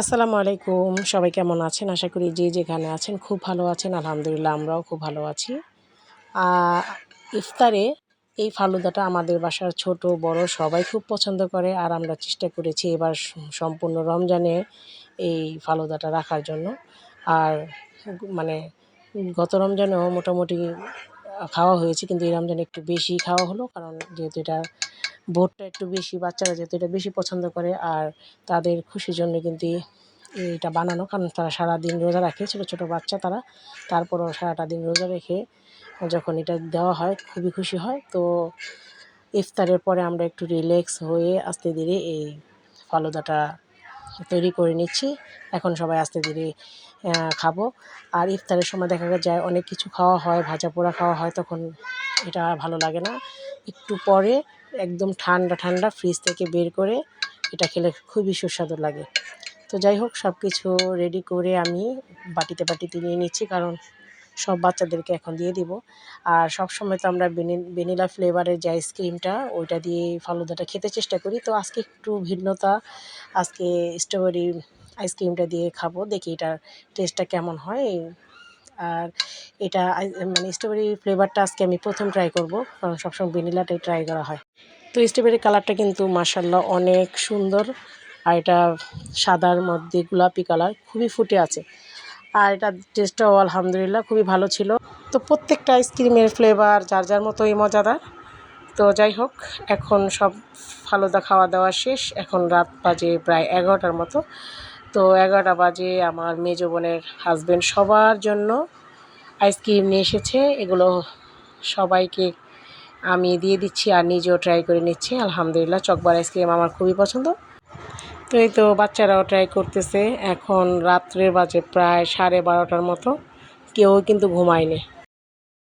আসসালামু আলাইকুম। সবাই কেমন আছেন? আশা করি যে যেখানে আছেন খুব ভালো আছেন। আলহামদুলিল্লাহ আমরাও খুব ভালো আছি। ইফতারে এই ফালুদাটা আমাদের বাসার ছোট, বড় সবাই খুব পছন্দ করে। আর আমরা চেষ্টা করেছি এবার সম্পূর্ণ রমজানে এই ফালুদাটা রাখার জন্য। আর মানে গত রমজানেও মোটামুটি খাওয়া হয়েছে, কিন্তু এই রমজানে একটু বেশি খাওয়া হলো, কারণ যেহেতু এটা ভোটটা একটু বেশি, বাচ্চারা যেহেতু এটা বেশি পছন্দ করে, আর তাদের খুশির জন্য কিন্তু এটা বানানো, কারণ তারা সারাদিন রোজা রাখে, ছোটো ছোটো বাচ্চা তারা, তারপরও সারাটা দিন রোজা রেখে যখন এটা দেওয়া হয়, খুবই খুশি হয়। তো ইফতারের পরে আমরা একটু রিল্যাক্স হয়ে আস্তে ধীরে এই ফালুদাটা তৈরি করে নিচ্ছি। এখন সবাই আস্তে ধীরে খাব। আর ইফতারের সময় দেখা যায় অনেক কিছু খাওয়া হয়, ভাজা পোড়া খাওয়া হয়, তখন এটা ভালো লাগে না। একটু পরে একদম ঠান্ডা ঠান্ডা ফ্রিজ থেকে বের করে এটা খেলে খুবই সুস্বাদু লাগে। তো যাই হোক সব কিছু রেডি করে আমি বাটিতে বাটিতে নিয়ে নিচ্ছি, কারণ সব বাচ্চাদেরকে এখন দিয়ে দিব। আর সব সময় তো আমরা ভ্যানিলা ফ্লেভারের যে আইসক্রিমটা ওইটা দিয়ে ফালুদাটা খেতে চেষ্টা করি। তো আজকে একটু ভিন্নতা, আজকে স্ট্রবেরি আইসক্রিমটা দিয়ে খাব, দেখি এটার টেস্টটা কেমন হয়। আর এটা মানে স্ট্রবেরি ফ্লেভারটা আজকে আমি প্রথম ট্রাই করব, কারণ সবসময় ভ্যানিলাটাই ট্রাই করা হয়। তো স্ট্রবেরি কালারটা কিন্তু মাসাল্লাহ অনেক সুন্দর, আর এটা সাদার মধ্যে গোলাপি কালার খুবই ফুটে আছে। আর এটা টেস্টটাও আলহামদুলিল্লাহ খুবই ভালো ছিল। তো প্রত্যেকটা আইসক্রিমের ফ্লেভার যার যার মতোই মজাদার। তো যাই হোক, এখন সব ফালুদা খাওয়া দাওয়া শেষ। এখন রাত বাজে প্রায় এগারোটার মতো। তো এগারোটা বাজে আমার মেজো বোনের হাজব্যান্ড সবার জন্য আইসক্রিম নিয়ে এসেছে। এগুলো সবাইকে আমি দিয়ে দিচ্ছি আর নিজেও ট্রাই করে নিচ্ছি। আলহামদুলিল্লাহ, চকবার আইসক্রিম আমার খুবই পছন্দ। তো এই তো বাচ্চারাও ট্রাই করতেছে। এখন রাত্রের বাজে প্রায় সাড়ে বারোটার মতো। কেউ কিন্তু ঘুমায়নি।